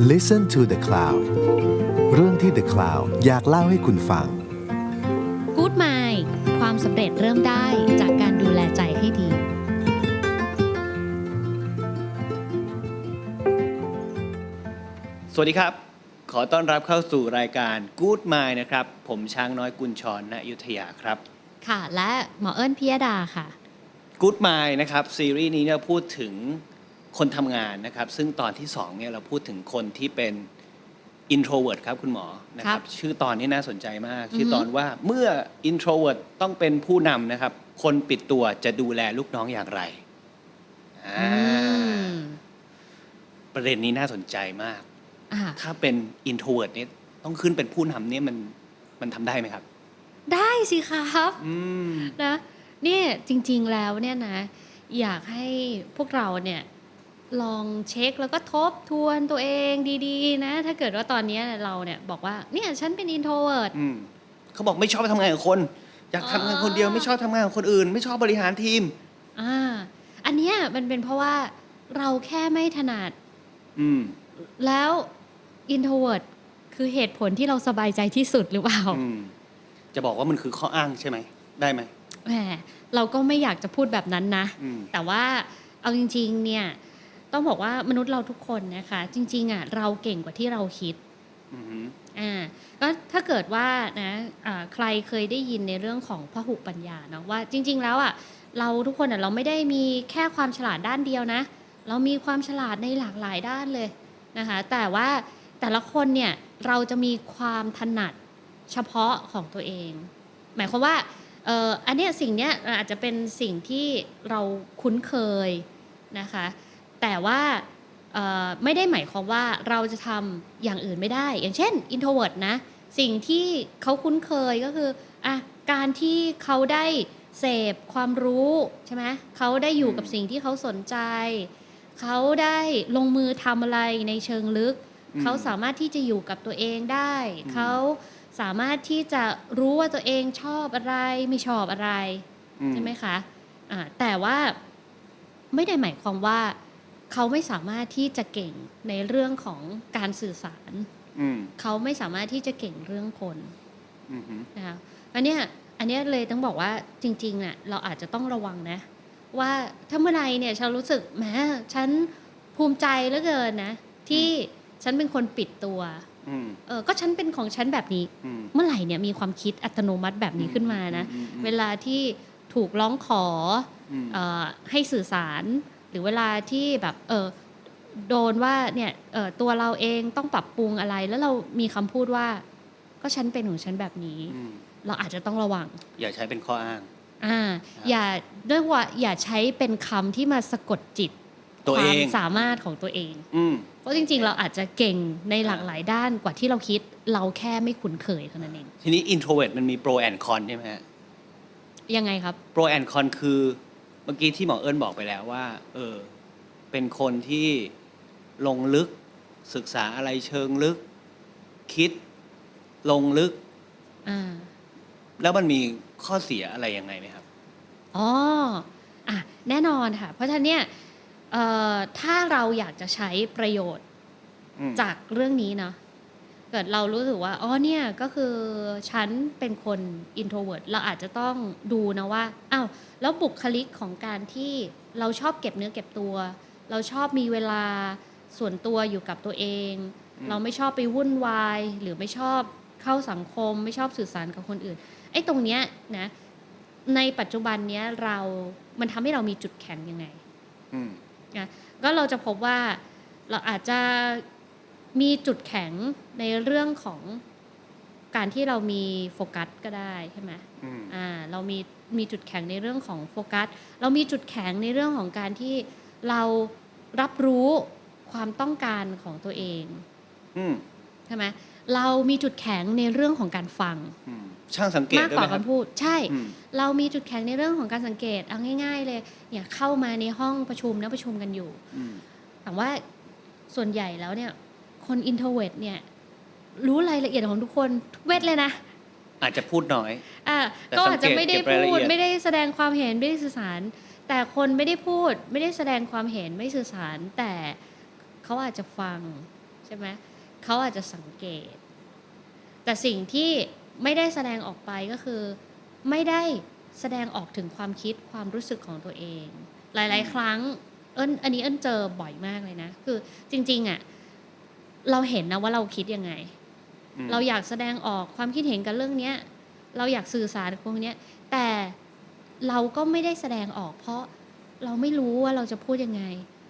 Listen to the Cloud เรื่องที่ The Cloud อยากเล่าให้คุณฟังกู๊ดไมล์ความสำเร็จเริ่มได้จากการดูแลใจให้ดี สวัสดีครับ ขอต้อนรับเข้าสู่รายการ Good Mind นะครับ ผมช้างน้อยกุญชรณอยุธยาครับ ค่ะ และหมอเอิญพิยดาค่ะ Good Mind นะครับ ซีรีส์นี้เนี่ยพูดถึง คนทำงานนะครับ ซึ่งตอนที่2เนี่ยเราพูดถึงคนที่เป็น introvert ครับคุณหมอนะคครัรับบชื่อตอนนี้น่าสนใจมาก ชื่ออฮึตอนว่าเมื่อ introvert ต้องเป็นผู้นำนะครับ คนปิดตัวจะดูแลลูกน้องอย่างไรอ่าอืมประเด็นนี้น่าสนใจมากอ่าถ้าเป็น introvert เนี่ยต้องขึ้นเป็นผู้นำเนี่ยมันมันทำได้ไหมครับ ได้สิครับอืมนะเนี่ยจริง ๆแล้วเนี่ยนะ อยากให้พวกเราเนี่ย ลองเช็คแล้วก็ทบทวนตัวเองดีๆ นะ ถ้าเกิดว่าตอนเนี้ยเราเนี่ยบอกว่าเนี่ยฉันเป็น introvert อืมเขาบอกไม่ชอบไปทำงานกับคน อยากทำงานคนเดียวอ๋อไม่ชอบทำงานกับคนอื่น ไม่ชอบบริหารทีมอ่าอันเนี้ยมันเป็นเพราะว่าเราแค่ไม่ถนัดอืมแล้ว introvert คือเหตุผลที่เราสบายใจที่สุดหรือเปล่าอืมจะบอกว่ามันคือข้ออ้างใช่ไหมได้ไหมแหมเราก็ไม่อยากจะพูดแบบนั้นนะอืมแต่ว่าเอาจริง ๆ เนี่ย ต้องบอกว่ามนุษย์เราทุกคนนะคะ จริง ๆอะเราเก่งกว่าที่เราคิดอืมอ่าก็ถ้าเกิดว่านะอ่าใครเคยได้ยินในเรื่องของพหุปัญญาเนาะว่าจริง ๆ แล้วอะเราทุกคนอะเราไม่ได้มีแค่ความฉลาดด้านเดียวนะ เรามีความฉลาดในหลากหลายด้านเลยนะคะแต่ว่าแต่ละคนเนี่ยเราจะมีความถนัดเฉพาะของตัวเอง หมายความว่าเอ่ออันเนี้ยสิ่งเนี้ยอาจจะเป็นสิ่งที่เราคุ้นเคยนะคะ แต่ว่าเอ่อไม่ได้หมายความว่าเราจะทำอย่างอื่นไม่ได้ อย่างเช่น introvert นะ สิ่งที่เขาคุ้นเคยก็คืออะการที่เขาได้เสพความรู้ใช่ไหมเขาได้อยู่กับสิ่งที่เขาสนใจ เขาได้ลงมือทำอะไรในเชิงลึกอืมเขาสามารถที่จะอยู่กับตัวเองได้อืมเขาสามารถที่จะรู้ว่าตัวเองชอบอะไรไม่ชอบอะไรอืใช่ไหมคะอ่าแต่ว่าไม่ได้หมายความว่า เขาไม่สามารถที่จะเก่งในเรื่องของการสื่อสารอืมเขาไม่สามารถที่จะเก่งเรื่องคนอืมนะคะอันเนี้ยอันเนี้ยเลยต้องบอกว่าจริงๆเนี่ยเราอาจจะต้องระวังนะ ว่าถ้าเมื่อไหรเนี่ยฉันรู้สึกแหมฉันภูมิใจเหลือเกินนะ ที่ฉันเป็นคนปิดตัวอืมเออก็ฉันเป็นของฉันแบบนี้อืมเมื่อไหร่เนี่ยมีความคิดอัตโนมัติแบบนี้ขึ้นมานะอืมอืมเวลาที่ถูกร้องขออืมเออให้สื่อสาร หรือเวลาที่แบบเออโดนว่าเนี่ยเออตัวเราเองต้องปรับปรุงอะไร แล้วเรามีคำพูดว่า ก็ฉันเป็นของฉันแบบนี้อืมเราอาจจะต้องระวัง อย่าใช้เป็นข้ออ้างอ่าครับอย่าด้วยว่าอย่าใช้เป็นคำที่มาสะกดจิตตัวคเอวามงสามารถของตัวเองอืมเพราะจริง ๆ เราอาจจะเก่งในหลากอ่าหลายด้านกว่าที่เราคิดเราแค่ไม่คุ้นเคยเท่านั้นเองทีนี้ introvert มันมี pro and con ใช่ไหมฮะยังไงครับ pro and con คือ เมื่อกี้ที่หมอเอิญบอกไปแล้วว่า เออ เป็นคนที่ลงลึกศึกษาอะไรเชิงลึก คิดลงลึก อ่า แล้วมันมีข้อเสียอะไรยังไงไหมครับ อ๋ออะแน่นอนค่ะ เพราะฉะนั้นเนี่ยเอ่อถ้าเราอยากจะใช้ประโยชน์อืม จากเรื่องนี้เนาะ เกิดเรารู้สึกว่าอ๋อเนี่ยก็คือฉันเป็นคน introvert เราอาจจะต้องดูนะว่าอ้าวแล้วบุคลิกของการที่เราชอบเก็บเนื้อเก็บตัว เราชอบมีเวลาส่วนตัวอยู่กับตัวเองอืมเราไม่ชอบไปวุ่นวาย หรือไม่ชอบเข้าสังคม ไม่ชอบสื่อสารกับคนอื่นไอ้ตรงเนี้ยนะในปัจจุบันเนี้ยเรามันทำให้เรามีจุดแข็งยังไงอืมก็เราจะพบว่าเราอาจจะ มีจุดแข็งในเรื่องของการที่เรามีโฟกัสก็ได้ใช่ไหมอืมอ่าเรามีมีจุดแข็งในเรื่องของโฟกัส เรามีจุดแข็งในเรื่องของการที่เรารับรู้ความต้องการของตัวเองอืมใช่ไหมเรามีจุดแข็งในเรื่องของการฟังอืมช่างสังเกตมากด้วยกไหว่ามครับคำพูด ใช่อืมเรามีจุดแข็งในเรื่องของการสังเกตเอาง่าย ๆ เลยเนี่ยเข้ามาในห้องประชุมนะประชุมกันอยู่อืมแต่ว่าส่วนใหญ่แล้วเนี่ย คนอินโทรเวตเนี่ยรู้รายละเอียดของทุกคนทุกเม็ดเลยนะ อาจจะพูดน้อยอะแต่ก็อาจจะไม่ได้สังเกตเก็บรายละพูดเอียดไม่ได้แสดงความเห็นไม่ได้สื่อสาร แต่คนไม่ได้พูดไม่ได้แสดงความเห็นไม่สื่อสาร แต่เขาอาจจะฟังใช่ไหมเขาอาจจะสังเกต แต่สิ่งที่ไม่ได้แสดงออกไปก็คือ ไม่ได้แสดงออกถึงความคิดความรู้สึกของตัวเอง หลาย ๆ ครั้งเอิญอันนี้เอิญเจอบ่อยมากเลยนะ คือจริง ๆอะ่ะ เราเห็นนะว่าเราคิดยังไงอืมเราอยากแสดงออกความคิดเห็นกับเรื่องเนี้ย เราอยากสื่อสารกับพวกเนี้ย แต่เราก็ไม่ได้แสดงออก เพราะเราไม่รู้ว่าเราจะพูดยังไง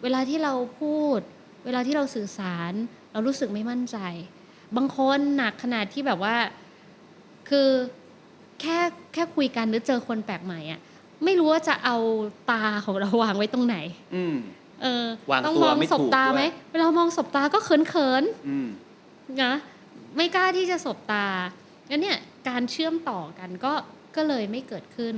เวลาที่เราพูด เวลาที่เราสื่อสาร เรารู้สึกไม่มั่นใจ บางคนหนักขนาดที่แบบว่า คือแค่แค่คุยกันหรือเจอคนแปลกใหม่อะไม่รู้ว่าจะเอาตาของเราวางไว้ตรงไหนอืม เออวางต้องตัวมองไม่สบถูกตาด้วยไหมเวลามองสบตาก็เขินเขินๆอืมนะไม่กล้าที่จะสบตางั้นเนี่ยการเชื่อมต่อกันก็ก็เลยไม่เกิดขึ้น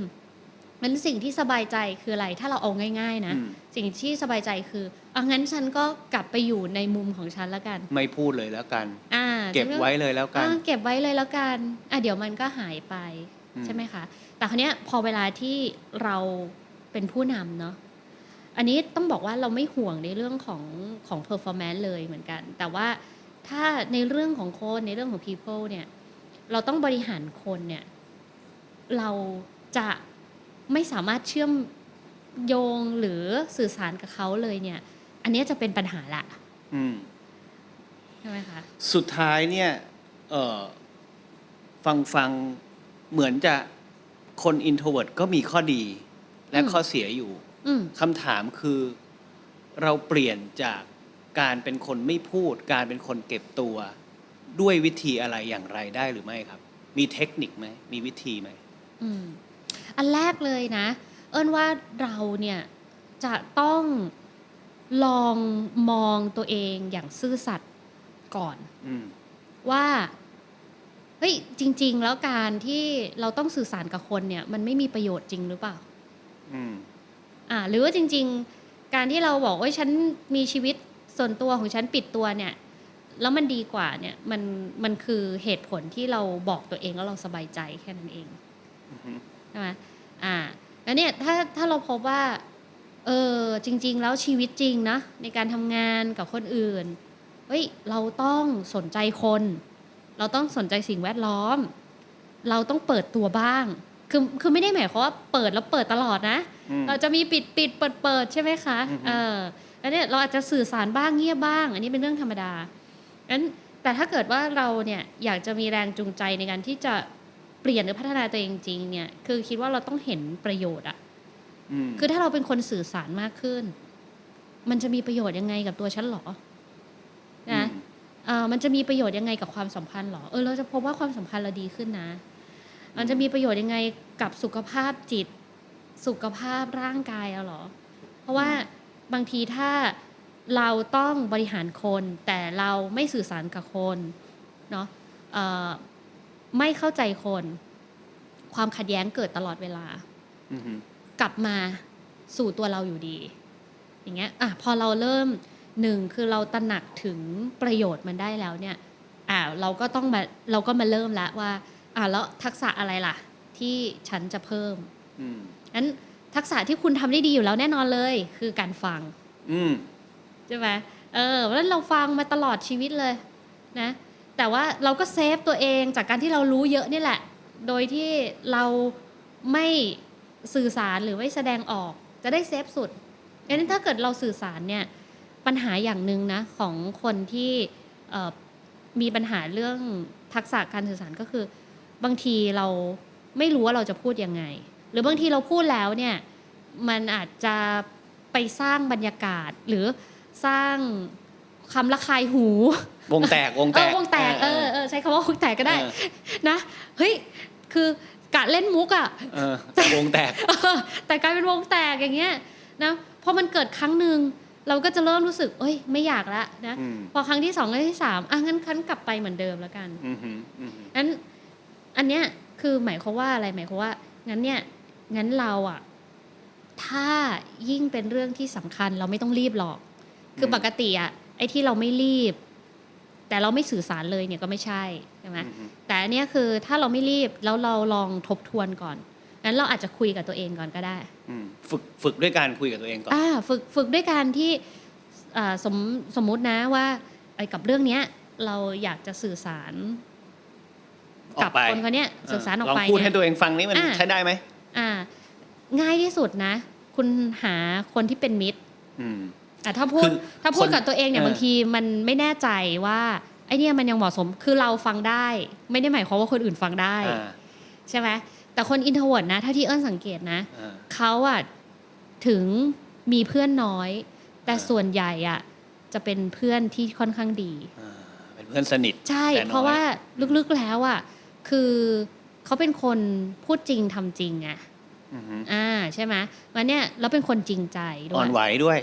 มันสิ่งที่สบายใจคืออะไรถ้าเราเอาง่าย ๆ นะ อืม สิ่งที่สบายใจคืออะงั้นฉันก็กลับไปอยู่ในมุมของฉันแล้วกัน ไม่พูดเลยแล้วกัน อ่าเก็บไว้เลยแล้วกัน อ่าเก็บไว้เลยแล้วกันอะเดี๋ยวมันก็หายไปอืม ใช่ไหมคะ แต่คราวเนี้ยพอเวลาที่เราเป็นผู้นำเนาะ อันนี้ต้องบอกว่าเราไม่ห่วงในเรื่องของของ performance เลยเหมือนกัน แต่ว่าถ้าในเรื่องของคนในเรื่องของ people เนี่ย เราต้องบริหารคนเนี่ย เราจะไม่สามารถเชื่อมโยงหรือสื่อสารกับเขาเลยเนี่ย อันเนี้ยจะเป็นปัญหาละอืมใช่ไหมคะ สุดท้ายเนี่ยเออฟังฟังเหมือนจะคนอินโทรเวิร์ดก็มีข้อดีและอืมข้อเสียอยู่ อืม คำถามคือเราเปลี่ยนจากการเป็นคนไม่พูด การเป็นคนเก็บตัว ด้วยวิธีอะไรอย่างไรได้หรือไม่ครับ มีเทคนิคไหมมีวิธีไหม อืมอันแรกเลยนะ เอิ้นว่าเราเนี่ยจะต้องลองมองตัวเองอย่างซื่อสัตย์ก่อน อืม ว่าเฮ้ยจริง ๆ แล้วการที่เราต้องสื่อสารกับคนเนี่ย มันไม่มีประโยชน์จริงหรือเปล่า อืม อ่าหรือว่าจริง ๆ การที่เราบอกว่าฉันมีชีวิตส่วนตัวของฉันปิดตัวเนี่ย แล้วมันดีกว่าเนี่ยมันมันคือเหตุผลที่เราบอกตัวเองแล้วเราสบายใจแค่นั้นเองใช่ไหมอ่าแล้วเนี่ยถ้าถ้าเราพบว่าเออจริง ๆ แล้วชีวิตจริงนะในการทำงานกับคนอื่นเฮ้ยเราต้องสนใจคน เราต้องสนใจสิ่งแวดล้อม เราต้องเปิดตัวบ้าง คือคือไม่ได้หมายความว่าเปิดแล้วเปิดตลอดนะอืมเราจะมีปิดปิดเปิดเปิดใช่ไหมคะอือฮึเออแล้วเนี่ยเราอาจจะสื่อสารบ้างเงียบบ้าง อันนี้เป็นเรื่องธรรมดางั้นแต่ถ้าเกิดว่าเราเนี่ยอยากจะมีแรงจูงใจในการที่จะเปลี่ยนหรือพัฒนาตัวเองจริงๆเนี่ยคือคิดว่าเราต้องเห็นประโยชน์อะอืมคือถ้าเราเป็นคนสื่อสารมากขึ้น มันจะมีประโยชน์ยังไงกับตัวฉันหรอนะอืมเอ่อมันจะมีประโยชน์ยังไงกับความสัมพันธ์หรอ เออ เราจะพบว่าความสัมพันธ์เราดีขึ้นนะ มันจะมีประโยชน์ยังไงกับสุขภาพจิต สุขภาพร่างกายเราหรอ เพราะว่าบางทีถ้าเราต้องบริหารคน แต่เราไม่สื่อสารกับคนเนาะเอ่อไม่เข้าใจคน ความขัดแย้งเกิดตลอดเวลาอืมกลับมาสู่ตัวเราอยู่ดี อย่างเงี้ยอะพอเราเริ่มหนึ่งคือเราตระหนักถึงประโยชน์มันได้แล้วเนี่ยอ่าเราก็ต้องมาเราก็มาเริ่มแล้วว่า อ่าแล้วทักษะอะไรล่ะ ที่ฉันจะเพิ่มอืมงั้นทักษะที่คุณทำได้ดีอยู่แล้วแน่นอนเลย คือการฟัง อืมใช่ไหมเออเพราะฉะนั้นเราฟังมาตลอดชีวิตเลยนะ แต่ว่าเราก็เซฟตัวเองจากการที่เรารู้เยอะนี่แหละ โดยที่เราไม่สื่อสารหรือไม่แสดงออก จะได้เซฟสุดงั้นถ้าเกิดเราสื่อสารเนี่ยปัญหาอย่างหนึ่งนะของคนที่เอ่อมีปัญหาเรื่องทักษะการสื่อสารก็คือ บางทีเราไม่รู้ว่าเราจะพูดยังไง หรือบางทีเราพูดแล้วเนี่ยมันอาจจะไปสร้างบรรยากาศ หรือสร้างคำระคายหู วงแตกวงเอแตอกวงแตกเออเออใช้คำว่าวงแตกก็ได้เออนะเฮ้ยคือกะเล่นมุกอะเออแต่วงแตกเออแต่กลายเป็นวงแตกอย่างเงี้ยนะพอมันเกิดครั้งหนึ่งเราก็จะเริ่มรู้สึก เอ้ย ไม่อยากละนะอืมพอครั้งที่สองครั้งที่สามอะงั้นคันกลับไปเหมือนเดิมแล้วกันอืมฮึอืมฮึงั้น อันเนี้ยคือหมายความว่าอะไรหมายความว่างั้นเนี่ยงั้นเราอะถ้ายิ่งเป็นเรื่องที่สำคัญเราไม่ต้องรีบหรอก คือปกติอะไอ้ที่เราไม่รีบ แต่เราไม่สื่อสารเลยเนี่ยก็ไม่ใช่ใช่ไหมอืมฮึแต่อันเนี้ยคือถ้าเราไม่รีบแล้วเราลองทบทวนก่อนงั้นเราอาจจะคุยกับตัวเองก่อนก็ได้อืมฝึกฝึกด้วยการคุยกับตัวเองก่อนอ่าฝึกฝึกด้วยการที่อ่าสมสมมุตินะว่าไอ้กับเรื่องเนี้ยเราอยากจะสื่อสารออ กับไปคนคนเนี้ยสื่อสารออกลองไปพูดเนี่ให้ยตัวเองฟังนี่มันอ่าใช้ได้ไหมอ่า ง่ายที่สุดนะ คุณหาคนที่เป็นมิตรอืมแต่ถ้าพูดคือถ้าพูดคนกับตัวเองเนี่ยเออบางทีมันไม่แน่ใจว่าไอเนี่ยมันยังเหมาะสมคือเราฟังได้ ไม่ได้หมายความว่าคนอื่นฟังได้อ่าใช่ไหมแต่คนอินโทรเวิร์ดนะถ้าที่เอิญสังเกตนะอ่าเขาอะถึงมีเพื่อนน้อย แต่อ่าส่วนใหญ่อะจะเป็นเพื่อนที่ค่อนข้างดีอ่าเป็นเพื่อนสนิท ใช่แต่น้อยเพราะว่าลึกๆแล้วอะ คือเขาเป็นคนพูดจริงทำจริงไงอือฮึอ่าใช่ไหมวันเนี้ยเราเป็นคนจริงใจด้อ่วอยนไหวด้วย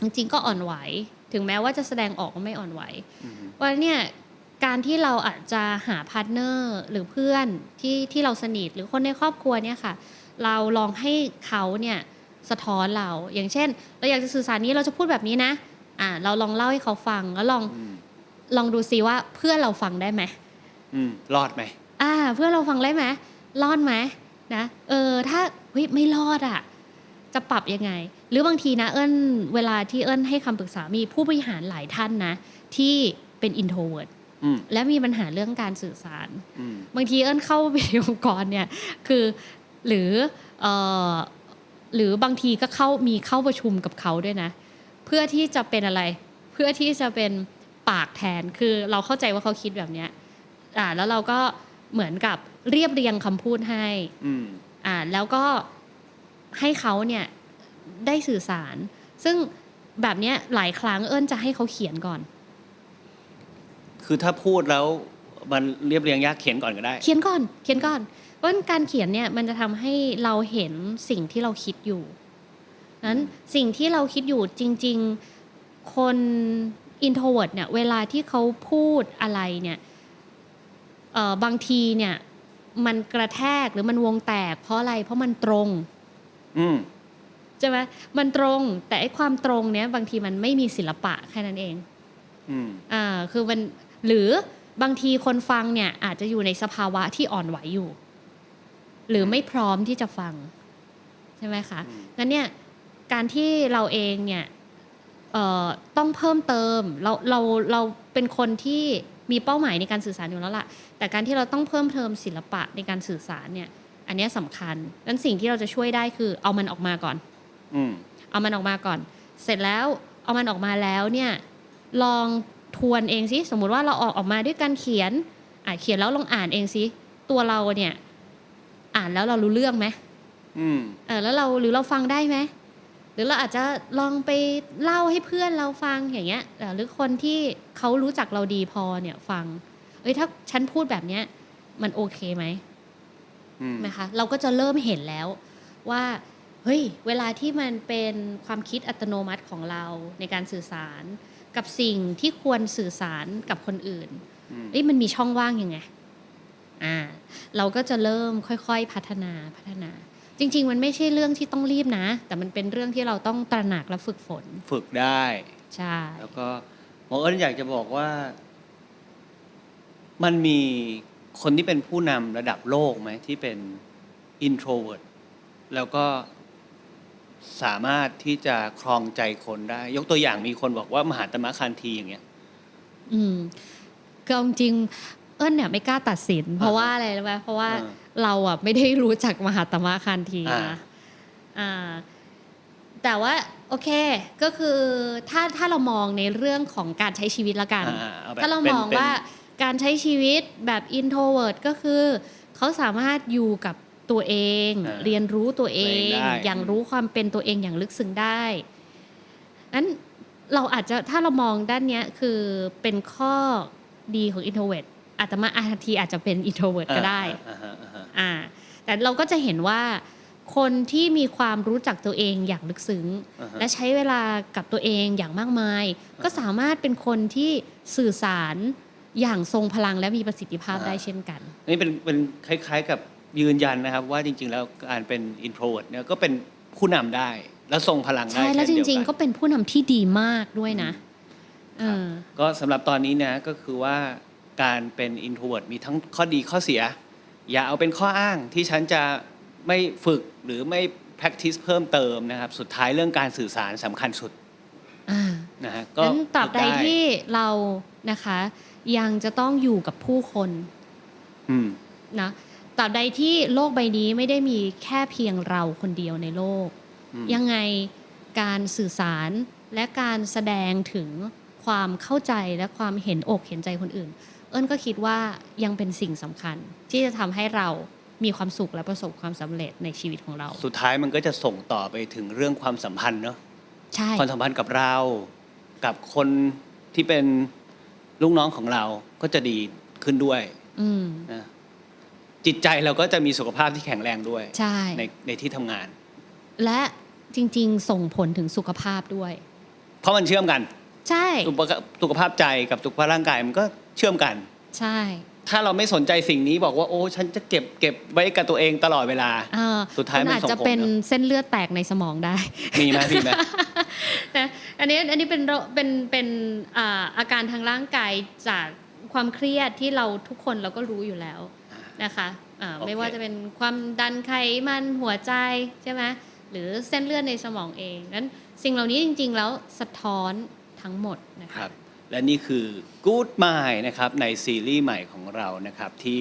จริงๆก็อ่อนไหว ถึงแม้ว่าจะแสดงออกว่าไม่อ่อนไหวอือฮึวันเนี่ยการที่เราอาจจะหาพาร์ทเนอร์หรือเพื่อนที่ที่เราสนิทหรือคนในครอบครัวเนี่ยค่ะ เราลองให้เขาเนี่ยสะท้อนเรา อย่างเช่น เราอยากจะสื่อสารนี้เราจะพูดแบบนี้นะ อ่า เราลองเล่าให้เขาฟังแล้วลองอืมลองดูซิว่าเพื่อนเราฟังได้ไหมอืมรอดไหม อ่า เพื่อนเราฟังได้ไหมรอดไหมนะ เออ ถ้าเฮ้ยไม่รอดอะ จะปรับยังไง หรือบางทีนะ เอิญเวลาที่เอิญให้คำปรึกษามีผู้บริหารหลายท่านนะ ที่เป็นอินโทรเวิร์ดอืมและมีปัญหาเรื่องการสื่อสารอืมบางทีเอิญเข้าไปในองค์กรเนี่ยคือหรือเอ่อหรือบางทีก็เข้ามีเข้าประชุมกับเขาด้วยนะ เพื่อที่จะเป็นอะไร เพื่อที่จะเป็นปากแทนคือเราเข้าใจว่าเขาคิดแบบเนี้ยอ่าแล้วเราก็ เหมือนกับเรียบเรียงคำพูดให้อืมอ่าแล้วก็ให้เขาเนี่ยได้สื่อสาร ซึ่งแบบเนี้ยหลายครั้งเอิญจะให้เขาเขียนก่อน คือถ้าพูดแล้วมันเรียบเรียงยากเขียนก่อนก็ได้ เขียนก่อน เขียนก่อน เพราะการเขียนเนี่ยมันจะทำให้เราเห็นสิ่งที่เราคิดอยู่นั้นสิ่งที่เราคิดอยู่จริง ๆ คน introvert เนี่ยเวลาที่เขาพูดอะไรเนี่ยเอ่อ บางทีเนี่ยมันกระแทกหรือมันวงแตก เพราะอะไรเพราะมันตรง อืมใช่ไหมมันตรงแต่ไอ้ความตรงเนี้ยบางทีมันไม่มีศิลปะแค่นั้นเองอืมอ่าคือมันหรือบางทีคนฟังเนี่ยอาจจะอยู่ในสภาวะที่อ่อนไหวอยู่ หรือไม่พร้อมที่จะฟัง ใช่ไหมคะอืมงั้นเนี่ยการที่เราเองเนี่ยเอ่อต้องเพิ่มเติมเราเราเราเป็นคนที่ มีเป้าหมายในการสื่อสารอยู่แล้วล่ะ แต่การที่เราต้องเพิ่มเติมศิลปะในการสื่อสารเนี่ย อันเนี้ยสำคัญนั้นสิ่งที่เราจะช่วยได้คือเอามันออกมาก่อนอืมเอามันออกมาก่อน เสร็จแล้วเอามันออกมาแล้วเนี่ยลองทวนเองสิสมมุติว่าเราออกออกมาด้วยการเขียนอะเขียนแล้วลองอ่านเองสิตัวเราเนี่ย อ่านแล้วเรารู้เรื่องไหมอืมเออแล้วเราหรือเราฟังได้ไหม หรือเราอาจจะลองไปเล่าให้เพื่อนเราฟังอย่างเงี้ยเออหรือคนที่เขารู้จักเราดีพอเนี่ยฟัง เอ้ยถ้าฉันพูดแบบเนี้ย มันโอเคไหมอืมนะคะเราก็จะเริ่มเห็นแล้วว่าเฮ้ยเวลาที่มันเป็นความคิดอัตโนมัติของเราในการสื่อสาร กับสิ่งที่ควรสื่อสารกับคนอื่นอืมเอ้ยมันมีช่องว่างยังไงอ่าเราก็จะเริ่มค่อยๆพัฒนาพัฒนา จริง ๆ มันไม่ใช่เรื่องที่ต้องรีบนะ แต่มันเป็นเรื่องที่เราต้องตระหนักและฝึกฝน ฝึกได้ ใช่ แล้วก็หมอเอิญอยากจะบอกว่า มันมีคนที่เป็นผู้นำระดับโลกไหมที่เป็น introvert แล้วก็สามารถที่จะครองใจคนได้ ยกตัวอย่างมีคนบอกว่ามหาตมะคันธีอย่างเงี้ย อืมก็จริงๆ เอิญเนี่ยไม่กล้าตัดสิน เพราะว่าอะไรรู้ไหมเพราะว่าอ่าเราอะไม่ได้รู้จักมหาตมะคันธีอ่านะอ่าแต่ว่าโอเคก็คือถ้าถ้าเรามองในเรื่องของการใช้ชีวิตละกันอ่าเอาแบบถ้าเราป็นมองเป็นว่าการใช้ชีวิตแบบ introvert ก็คือ เขาสามารถอยู่กับตัวเองอ่าเรียนรู้ตัวเอตัวเองงได้อย่างรู้ความเป็นตัวเองอย่างลึกซึ้งได้นั้นเราอาจจะถ้าเรามองด้านเนี้ยคือเป็นข้อดีของ introvert อาตมาอาทีอาจจะเป็น introvert ก็ได้อ่าฮะอ่าฮะอ่าแต่เราก็จะเห็นว่าคนที่มีความรู้จักตัวเองอย่างลึกซึ้งอ่าฮะและใช้เวลากับตัวเองอย่างมากมาย ก็สามารถเป็นคนที่สื่อสารอย่างทรงพลังและมีประสิทธิภาพได้เช่นกัน นี่เป็นเป็นคล้าย ๆ กับยืนยันนะครับ ว่าจริง ๆ แล้วการเป็น introvert เนี่ยก็เป็นผู้นำได้ แล้วทรงพลังได้ใช่แล้วจเช่นเดียวริงกันๆก็เป็นผู้นำที่ดีมากด้วยนะเออก็สำหรับตอนนี้นะก็คือว่า การเป็น introvert มีทั้งข้อดีข้อเสีย อย่าเอาเป็นข้ออ้างที่ฉันจะไม่ฝึกหรือไม่ practice เพิ่มเติมนะครับ สุดท้ายเรื่องการสื่อสารสำคัญสุดอ่านะฮะก็นั้นตราบใดฝึกไที่เรานะคะ ยังจะต้องอยู่กับผู้คนอืมนะตราบใดที่โลกใบนี้ไม่ได้มีแค่เพียงเราคนเดียวในโลกอืมยังไงการสื่อสารและการแสดงถึง ความเข้าใจและความเห็นอกเห็นใจคนอื่น เอิญก็คิดว่ายังเป็นสิ่งสำคัญ ที่จะทำให้เรามีความสุขและประสบความสำเร็จในชีวิตของเรา สุดท้ายมันก็จะส่งต่อไปถึงเรื่องความสัมพันธ์เนาะใช่ความสัมพันธ์กับเรา กับคนที่เป็นลูกน้องของเราก็จะดีขึ้นด้วยอืมนะจิตใจเราก็จะมีสุขภาพที่แข็งแรงด้วยใช่ในในที่ทำงาน และจริง ๆ ส่งผลถึงสุขภาพด้วย เพราะมันเชื่อมกัน ใช่สุขภาพสุขภาพใจกับสุขภาพร่างกายมันก็เชื่อมกัน ใช่ ถ้าเราไม่สนใจสิ่งนี้บอกว่าโอ้ฉันจะเก็บเก็บไว้กับตัวเองตลอดเวลาเอ่อสุดท้ายคุณมันอาจส่งจะผลเป็นเนอะเส้นเลือดแตกในสมองได้ มีไหมมีไหมนะอันนี้อันนี้เป็นโรเป็นเป็นอ่าอาการทางร่างกายจากความเครียดที่เราทุกคนเราก็รู้อยู่แล้วนะคะอ่าโอเคไม่ว่าจะเป็นความดันไขมันหัวใจใช่ไหมหรือเส้นเลือดในสมองเองนั้นสิ่งเหล่านี้จริง ๆ แล้วสะท้อน ทั้งหมดนะคคะรับและนี่คือ Good Mind นะครับในซีรีส์ใหม่ของเรานะครับที่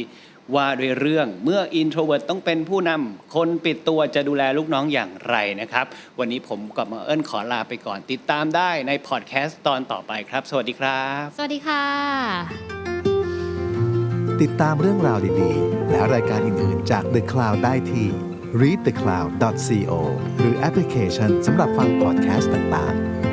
ว่าด้วยเรื่องเมื่อ introvert ต้องเป็นผู้นำคนปิดตัวจะดูแลลูกน้องอย่างไรนะครับ วันนี้ผมกับหมาเอิญขอลาไปก่อนติดตามได้ในพอดแคสต์ตอนต่อไปครับ สวัสดีครับ สวัสดีค่ะ ติดตามเรื่องราวดีๆ และรายการอื่นๆจาก The Cloud ได้ที่ readthecloud.co หรือแอปพลิเคชันสำหรับฟังพอดแคสต์ต่างๆ